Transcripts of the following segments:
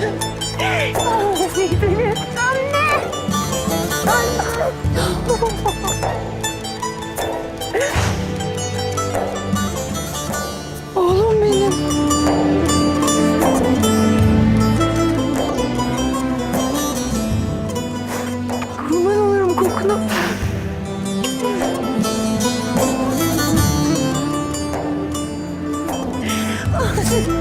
Anne gidelim. Anne. Anne. Oğlum benim. Kurban olurum kokuna. Anne. Ah.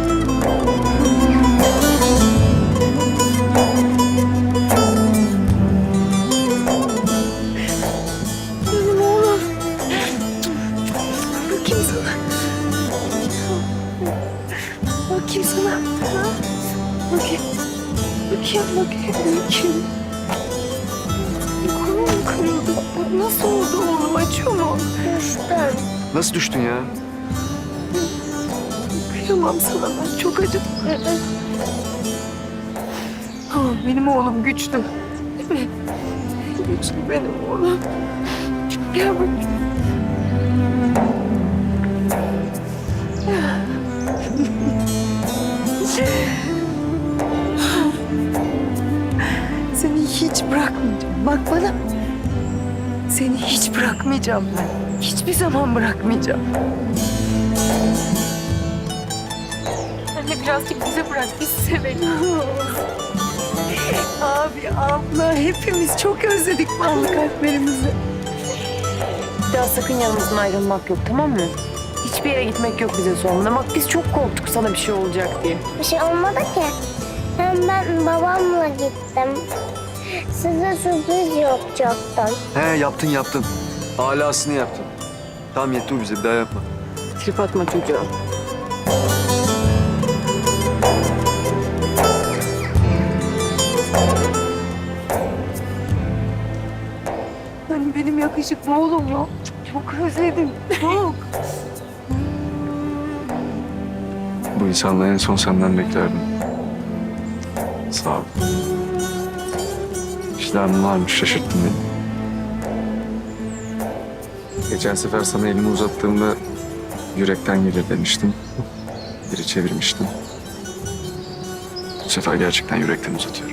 Bakayım sana. Ha? Bakayım. Bakayım, bakayım, bakayım. Kolum kırıldı. Nasıl oldu oğlum? Acıyor mu? Düştüm. Nasıl düştün ya? Kıyamam sana ben. Çok acıdım. Ama benim oğlum güçlü. Değil mi? Güçlü benim oğlum. Gel bakayım. Seni hiç bırakmayacağım. Bak bana. Seni hiç bırakmayacağım ben. Hiçbir zaman bırakmayacağım. Anne birazcık bize bırak. Biz sevelim. Abi, abla hepimiz çok özledik ballı kalplerimizi. Bir daha sakın yanımızdan ayrılmak yok tamam mı? Hiçbir yere gitmek yok bize sonra. Bak biz çok korktuk sana bir şey olacak diye. Bir şey olmadı ki. Hem ben babamla gittim. Size sürpriz yapacaktım. He yaptın yaptın. Alasını yaptın. Tamam yetti bu bize bir daha yapma. Trip atma çocuğa. Hani benim yakışıklı oğlum ya. Çok özledim. Çok. Bu insanlığı en son senden beklerdim. Sağ ol. İşlerim varmış şaşırttın beni. Geçen sefer sana elimi uzattığımda yürekten gelir demiştim. Geri çevirmiştim. Bu sefer gerçekten yürekten uzatıyorum.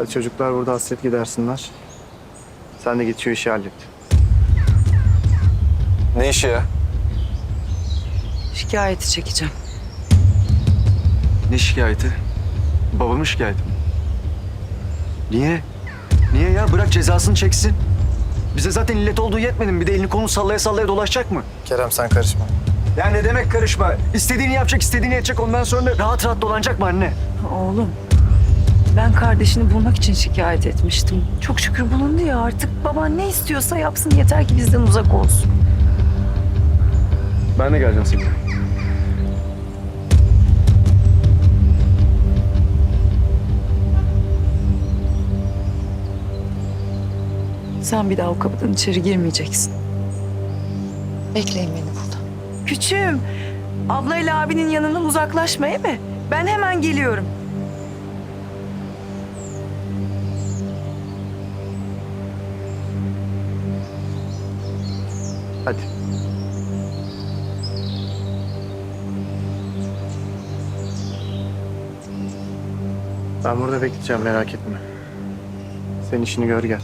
Hadi çocuklar burada hasret gidersinler. Sen de git şu işi hallet. Ne işi ya? Şikayeti çekeceğim. Ne şikayeti? Babamın şikayeti mi? Niye? Niye ya? Bırak cezasını çeksin. Bize zaten illet olduğu yetmedi mi? Bir de elini kolunu sallaya sallaya dolaşacak mı? Kerem sen karışma. Ya ne demek karışma? İstediğini yapacak, istediğini edecek. Ondan sonra rahat rahat dolanacak mı anne? Oğlum. Ben kardeşini bulmak için şikayet etmiştim. Çok şükür bulundu ya artık. Baban ne istiyorsa yapsın yeter ki bizden uzak olsun. Ben de geleceğim seninle. Sen bir daha o kapıdan içeri girmeyeceksin. Bekleyin beni burada. Küçüğüm. Ablayla abinin yanından uzaklaşma değil mi? Ben hemen geliyorum. Hadi. Ben burada bekleyeceğim merak etme. Sen işini gör gel.